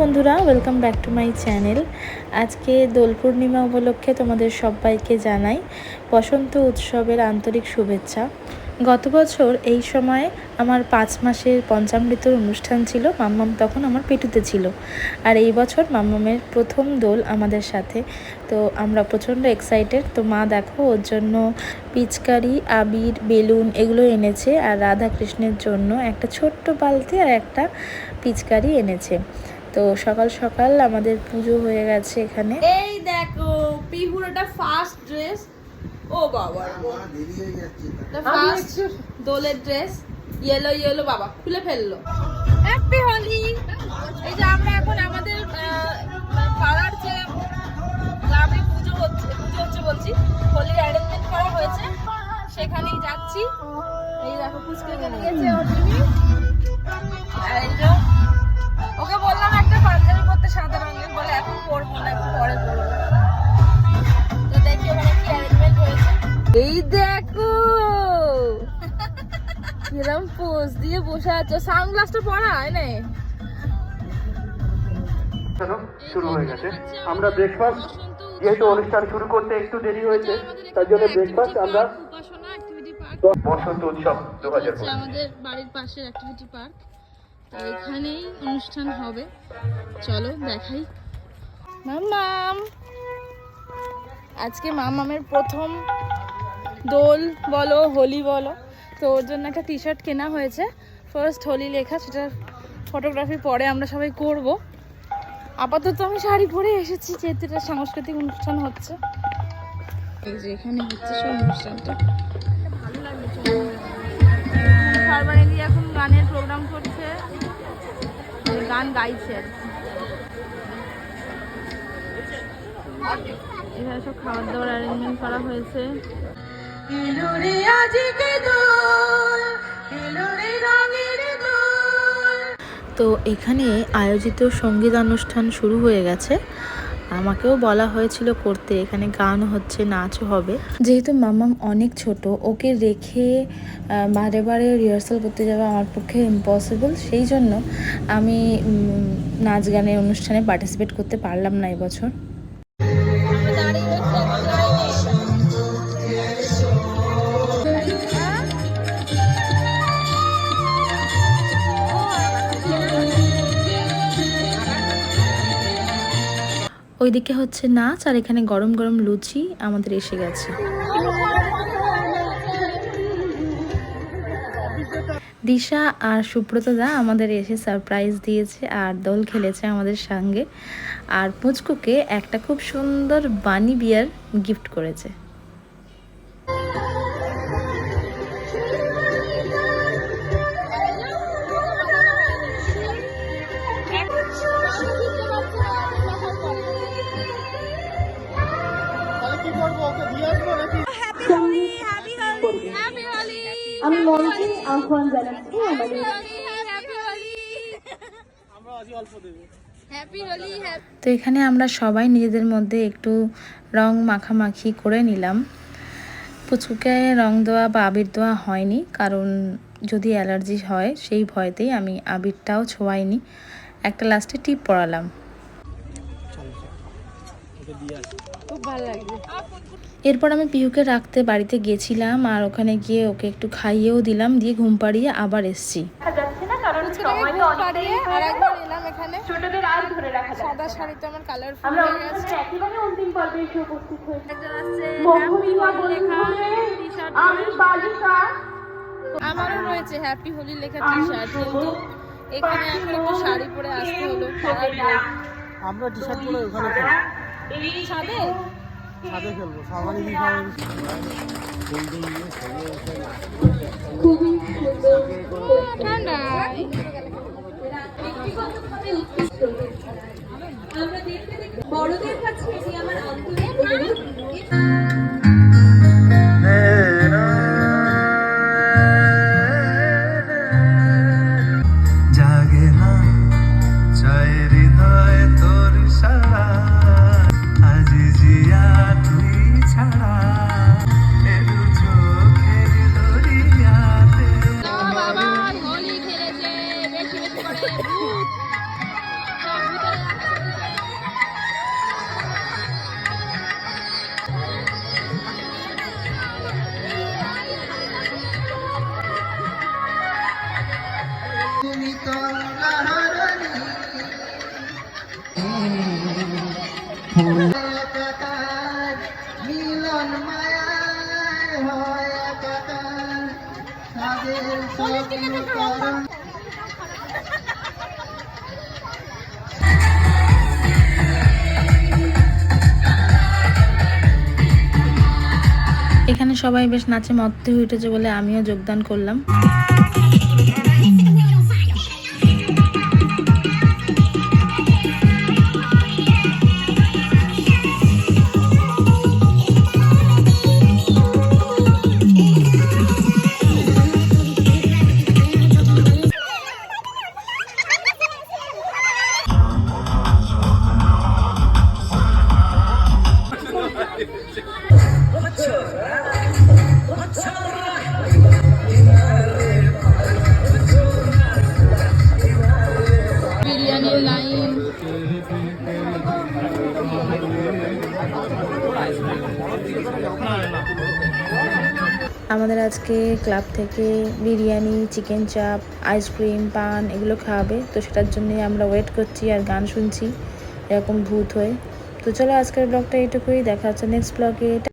বন্ধুরা welcome back to my channel আজকে দোল পূর্ণিমা উপলক্ষে তোমাদের সবাইকে জানাই বসন্ত উৎসবের আন্তরিক শুভেচ্ছা। গত বছর এই সময় আমার পাঁচ মাসের পঞ্চামৃতর অনুষ্ঠান ছিল, মাম্মাম তখন আমার পেটুতে ছিল। আর এই বছর মাম্মামের প্রথম দোল আমাদের সাথে। তো আমরা প্রচণ্ড এক্সাইটেড তো মা দেখো ওর জন্য পিচকারি, আবির, বেলুন এগুলো এনেছে আর রাধা কৃষ্ণের জন্য একটা ছোট্ট বালতি আর একটা পিচকারি এনেছে। তো সকাল সকাল আমাদের পুজো হয়ে গেছে এখানে। এই দেখো পিহুর ফার্স্ট ড্রেস ও বাবা। ফার্স্ট দোলের ড্রেস ইয়েলো ইয়েলো বাবা খুলে ফেলল। হ্যাপি হোলি এই যে আমরা এখন আমাদের পাড়ার যে গ্রামে পুজো হচ্ছে পুজো হচ্ছে বলছি হোলির অ্যারেঞ্জমেন্ট করা হয়েছে। সেখানেই যাচ্ছি। এই দেখো পুচকে গেছে অর্জুনি আর এই ওকে বললাম একটা পাঞ্জাবি পরতে সাদা রঙের বলে এখন পরবো না একটু পরে পরবো। তো দেখি ওখানে কি অ্যারেঞ্জমেন্ট হয়েছে। এই দেখো! কিরম পোজ দিয়ে বসে আছো। সানগ্লাসটা পরা হয় না শুরু হয়ে গেছে। আমরা ব্রেকফাস্ট যেহেতু অনুষ্ঠান শুরু করতে একটু দেরি হয়েছে তার জন্য ব্রেকফাস্ট আমরা উপাসনা অ্যাক্টিভিটি পার্ক বসন্ত উৎসব দু হাজার আমাদের বাড়ির পাশের অ্যাক্টিভিটি পার্ক তো এখানেই অনুষ্ঠান হবে। চলো দেখাই। মাম আজকে মামামের প্রথম দোল বলো হোলি বলো। তো ওর জন্য একটা টি শার্ট কেনা হয়েছে। ফার্স্ট হোলি লেখা সেটা ফটোগ্রাফি পরে আমরা সবাই করব। আপাতত আমি শাড়ি পরে এসেছি যেহেতু এটা সাংস্কৃতিক অনুষ্ঠান হচ্ছে। এই যে এখানে হচ্ছে সব অনুষ্ঠানটা। গানের প্রোগ্রাম করছে মানে গান গাইছে। এখানে সব খাবার দাবার অ্যারেঞ্জমেন্ট করা হয়েছে। তো এখানে আয়োজিত সংগীত অনুষ্ঠান শুরু হয়ে গেছে। আমাকেও বলা হয়েছিল করতে, এখানে গান হচ্ছে, নাচও হবে। যেহেতু মামাম অনেক ছোট, ওকে রেখে বারে বারে রিহার্সাল করতে যাওয়া আমার পক্ষে ইম্পসিবল সেই জন্য আমি নাচ গানের অনুষ্ঠানে পার্টিসিপেট করতে পারলাম না এবছর। ওইদিকে হচ্ছে নাচ আর এখানে গরম গরম লুচি আমাদের এসে গেছে। দিশা আর সুব্রত দা আমাদের এসে সারপ্রাইজ দিয়েছে আর দল খেলেছে আমাদের সঙ্গে। আর পুচকুকে একটা খুব সুন্দর বানি বিয়ার গিফট করেছে। আমি মঞ্চে আহ্বান জানাচ্ছি আমাদের তো এখানে আমরা সবাই নিজেদের মধ্যে একটু রং মাখামাখি করে নিলাম। পুচকুকে রং দেওয়া বা আবির দেওয়া হয়নি কারণ যদি অ্যালার্জি হয় সেই ভয়তেই আমি আবিরটাও ছোঁয়াইনি। একটা লাস্টে টিপ পরালাম। খুব ভালো এরপর আমি পিহুকে রাখতে বাড়িতে গেছিলাম আর ওখানে গিয়ে ওকে একটু খাইয়েও দিলাম দিয়ে ঘুম পাড়িয়ে আবার এসছি। সাদা শাড়িতে আমার কালারফুল হয়ে গেছে। অন্তিম পর্বে এসে উপস্থিত হয়েছে। আমারও রয়েছে হ্যাপি হোলি লেখা টি শার্ট কিন্তু এখানে এখন একটু শাড়ি পরে আসতে হলো আমরা টি শার্ট পরে ওখানে ছাদে? ছাদে খেলব সামানি কি খাব খুবই সুন্দর ঠান্ডায় বড়দের কাছে আমার আন্তরিক এখানে সবাই বেশ নাচে মত্তে হয়ে উঠেছে বলে আমিও যোগদান করলাম। আমাদের আজকে ক্লাব থেকে বিরিয়ানি, চিকেন চাপ, আইসক্রিম, পান এগুলো খাওয়াবে তো সেটার জন্যই আমরা ওয়েট করছি আর গান শুনছি, এরকম ভূত হয়ে। তো চলো আজকের ব্লগটা এটুকুই দেখা হচ্ছে নেক্সট ব্লগে।